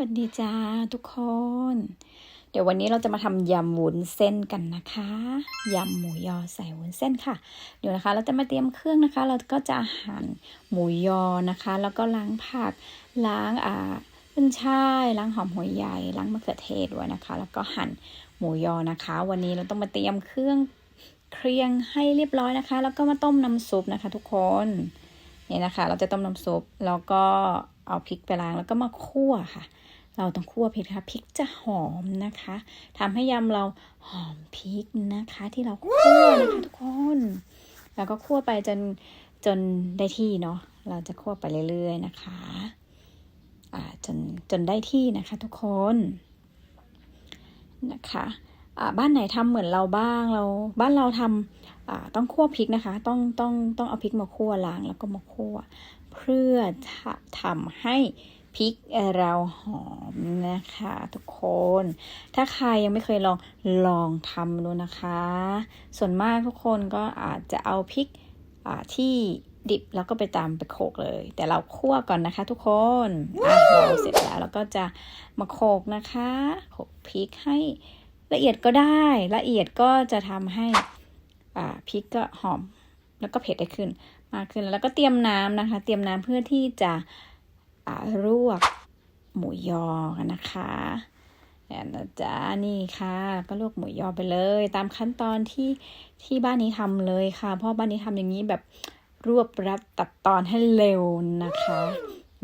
วัสดีจ้าทุกคน เดี๋ยววันนี้เราจะมาทำยำวุ้นเส้นกันนะคะยำหมูยอใส่วุ้นเส้นค่ะ เดี๋ยวนะคะ เราจะมาเตรียมเครื่องนะคะ เราก็จะหั่นหมูยอนะคะ แล้วก็ล้างผักล้างอ่าขึ้นช่ายล้างหอมหัวใหญ่ล้างมะเขือเทศด้วยนะคะ แล้วก็หั่นหมูยอนะคะ วันนี้เราต้องมาเตรียมเครื่องเครียงให้เรียบร้อยนะคะ แล้วก็มาต้มน้ำซุปนะคะ ทุกคนนี่นะคะ เราจะต้มน้ำซุปแล้วก็ เอาพริกไปล้างแล้วก็มาคั่วค่ะ เราต้องคั่วพริกค่ะพริกจะหอมนะคะทำให้ยำเราหอมพริกนะคะ ที่เราคั่วนะคะทุกคน แล้วก็คั่วไปจนจนได้ที่เนาะเราจะคั่วไปเรื่อยๆนะคะจนจนได้ที่นะคะทุกคนนะคะบ้านไหนทำเหมือนเราบ้างเราบ้านเราทำอ่าต้องคั่วพริกนะคะ ต้องต้องต้องเอาพริกมาคั่วล้างแล้วก็มาคั่ว เพื่อทำให้พริกเราหอมนะคะทุกคน ถ้าใครยังไม่เคยลองลองทำดูนะคะ ส่วนมากทุกคนก็อาจจะเอาพริกที่ดิบแล้วก็ไปตามไปโขกเลย แต่เราคั่วก่อนนะคะทุกคนอะเราเสร็จแล้วเราก็จะมาโขกนะคะโขกพริกให้ละเอียดก็ได้ ละเอียดก็จะทำให้พริกก็หอม แล้วก็เผ็ดได้ขึ้นมากขึ้นแล้วก็เตรียมน้ำนะคะ เตรียมน้ำเพื่อที่จะลวกหมูยอกันนะคะนะจ๊ะนี่ค่ะ ก็ลวกหมูยอไปเลย ตามขั้นตอนที่ที่บ้านนี้ทำเลยค่ะเพราะบ้านนี้ทำอย่างนี้แบบรวบรัดตัดตอนให้เร็วนะคะ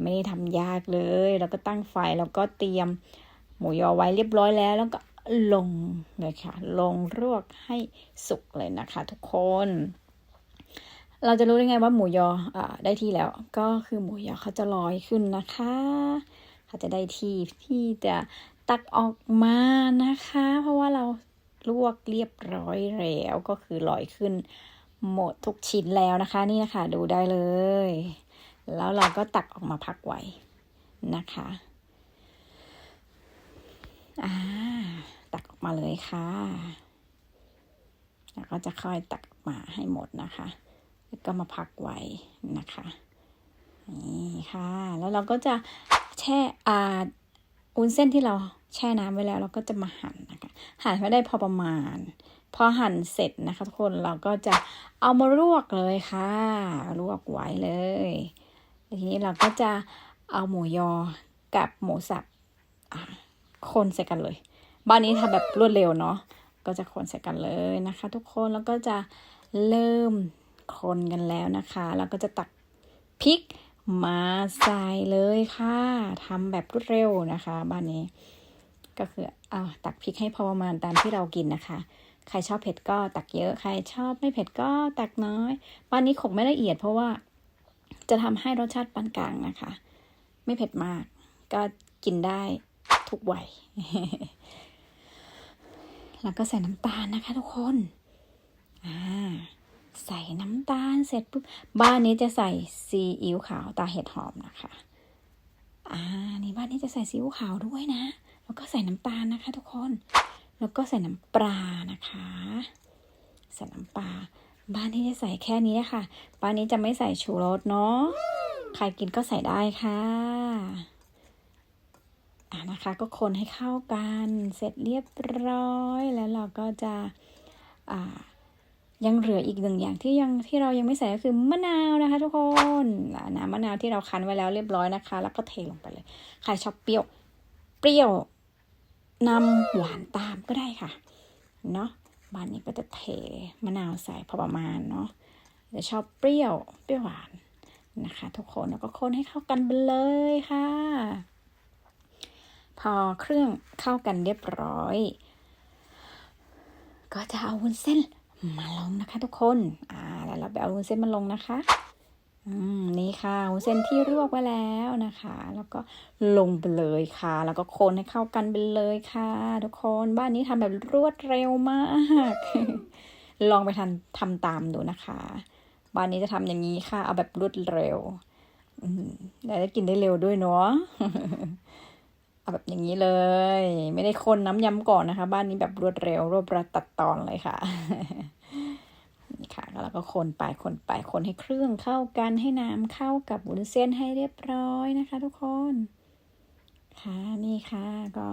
ไม่ได้ทำยากเลย แล้วก็ตั้งไฟแล้วก็เตรียมหมูยอไว้เรียบร้อยแล้ว แล้วก็ลงเลยค่ะ ลงรวกให้สุกเลยนะคะทุกคน เราจะรู้ได้ไงว่าหมูยออได้ที่แล้ว ก็คือหมูยอเขาจะลอยขึ้นนะคะ เขาจะได้ที่ที่จะตักออกมานะคะ เพราะว่าเราลวกเรียบร้อยแล้วก็คือลอยขึ้น หมดทุกชิ้นแล้วนะคะ นี่นะคะดูได้เลย แล้วเราก็ตักออกมาพักไว้นะคะอ่าตักออกมาเลยค่ะ แล้วก็จะค่อยตักมาให้หมดนะคะ แล้วก็มาพักไว้นะคะ นี่ค่ะ แล้วเราก็จะแช่อาอุ้นเส้นที่เราแช่น้ำไว้แล้ว เราก็จะมาหั่นนะคะ หั่นให้ได้พอประมาณ พอหั่นเสร็จนะคะทุกคนเราก็จะเอามาลวกเลยค่ะ ลวกไว้เลยทีนี้เราก็จะเอาหมูยอกับหมูสับคนใส่กันเลย บ้านนี้ทำแบบรวดเร็วเนาะก็จะคนใส่กันเลยนะคะ ทุกคนแล้วก็จะเริ่ม คนกันแล้วนะคะ แล้วก็จะตักพริกมาใส่เลยค่ะทำแบบรวดเร็วนะคะ บ้านนี้ ก็คือเอาตักพริกให้พอประมาณตามที่เรากินนะคะ ใครชอบเผ็ดก็ตักเยอะ ใครชอบไม่เผ็ดก็ตักน้อย บ้านนี้ขกไม่ละเอียดเพราะว่าจะทำให้รสชาติปานกลางนะคะ ไม่เผ็ดมาก ก็กินได้ทุกวัยแล้วก็ใส่น้ำตาลนะคะทุกคน อ่า ใส่น้ำตาลเสร็จปุ๊บบ้านนี้จะใส่ซีอิ๊วขาวตาเห็ดหอมนะคะอ่านี่บ้านนี้จะใส่ซีอิ๊วขาวด้วยนะ แล้วก็ใส่น้ำตาลนะคะทุกคนแล้วก็ใส่น้ำปลานะคะใส่น้ำปลาบ้านนี้จะใส่แค่นี้ค่ะ บ้านนี้จะไม่ใส่ชูรสเนาะใครกินก็ใส่ได้ค่ะอ่านะคะก็คนให้เข้ากันเสร็จเรียบร้อยแล้วเราก็จะอ่า ยังเหลืออีกหนึ่งอย่างที่ยังที่เรายังไม่ใส่ก็คือมะนาวนะคะ ทุกคนน้ำมะนาวที่เราคั้นไว้แล้วเรียบร้อยนะคะ แล้วก็เทลงไปเลยใครชอบเปรี้ยว เปรี้ยวนำหวานตามก็ได้ค่ะ เนาะบ้านนี้ก็จะเทมะนาวใส่พอประมาณเนาะจะชอบเปรี้ยวเปรี้ยวหวานนะคะ ทุกคนแล้วก็คนให้เข้ากันไปเลยค่ะ พอเครื่องเข้ากันเรียบร้อย ก็จะเอาวุ้นเส้น มาลงนะคะทุกคน อ่า แล้วเราไปเอาวุ้นเส้นมาลงนะคะ อืม นี่ค่ะวุ้นเส้นที่ลวกไว้แล้วนะคะ แล้วก็ลงไปเลยค่ะ แล้วก็คนให้เข้ากันไปเลยค่ะ ทุกคน บ้านนี้ทำแบบรวดเร็วมาก ลองไปทำทำตามดูนะคะ บ้านนี้จะทำอย่างนี้ค่ะ เอาแบบรวดเร็ว อืมแล้วจะกินได้เร็วด้วยเนาะ เอาแบบอย่างนี้เลย ไม่ได้คนน้ำยำก่อนนะคะ บ้านนี้แบบรวดเร็วรวบรัดตัดตอนเลยค่ะนี่ค่ะแล้วก็คนไปคนไปคนให้เครื่องเข้ากันให้น้ำเข้ากับวุ้นเส้นให้เรียบร้อยนะคะ ทุกคน ค่ะนี่ค่ะ ก็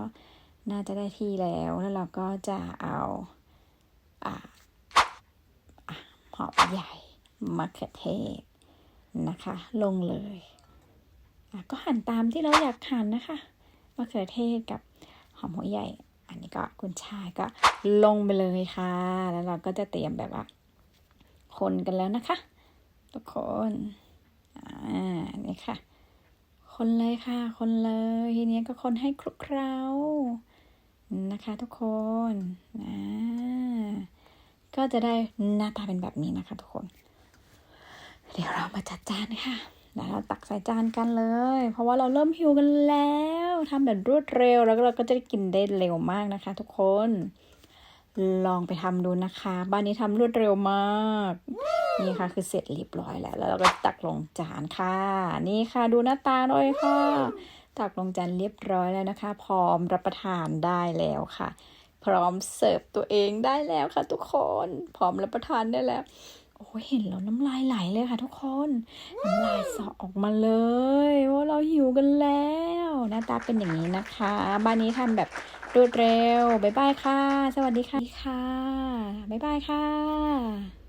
น่าจะได้ที่แล้วแล้วเราก็จะเอาอ่าหอมใหญ่มะเขือเทศนะคะ ลงเลยอะก็หั่นตามที่เราอยากหั่นนะคะ มะเขือเทศกับหอมหัวใหญ่ อันนี้ก็กุนชายก็ลงไปเลยค่ะ แล้วเราก็จะเตรียมแบบว่า คนกันแล้วนะคะ ทุกคน อ่า นี่ค่ะ คนเลยค่ะ คนเลย ทีนี้ก็คนให้คลุกเคล้านะคะ ทุกคนนะก็จะได้หน้าตาเป็นแบบนี้นะคะ ทุกคน เดี๋ยวเรามาจัดจานค่ะเดี๋ยวเราตักใส่จานกันเลย เพราะว่าเราเริ่มหิวกันแล้ว ทำแบบรวดเร็ว แล้วเราก็จะได้กินได้เร็วมากนะคะ ทุกคน ลองไปทำดูนะคะ บ้านนี้ทำรวดเร็วมาก นี่ค่ะคือเสร็จเรียบร้อยแล้ว แล้วเราก็ตักลงจานค่ะ นี่ค่ะดูหน้าตาด้วยค่ะ ตักลงจานเรียบร้อยแล้วนะคะ พร้อมรับประทานได้แล้วค่ะ พร้อมเสิร์ฟตัวเองได้แล้วค่ะ ทุกคน พร้อมรับประทานได้แล้ว อ้เห็นแล้วน้ำลายไหลเลยค่ะทุกคน น้ำลายสอออกมาเลยว่าเราหิวกันแล้ว หน้าตาเป็นอย่างนี้นะคะ บ้านนี้ทำแบบรวดเร็ว บ๊ายบายค่ะ สวัสดีค่ะค่ะ บ๊ายบายค่ะ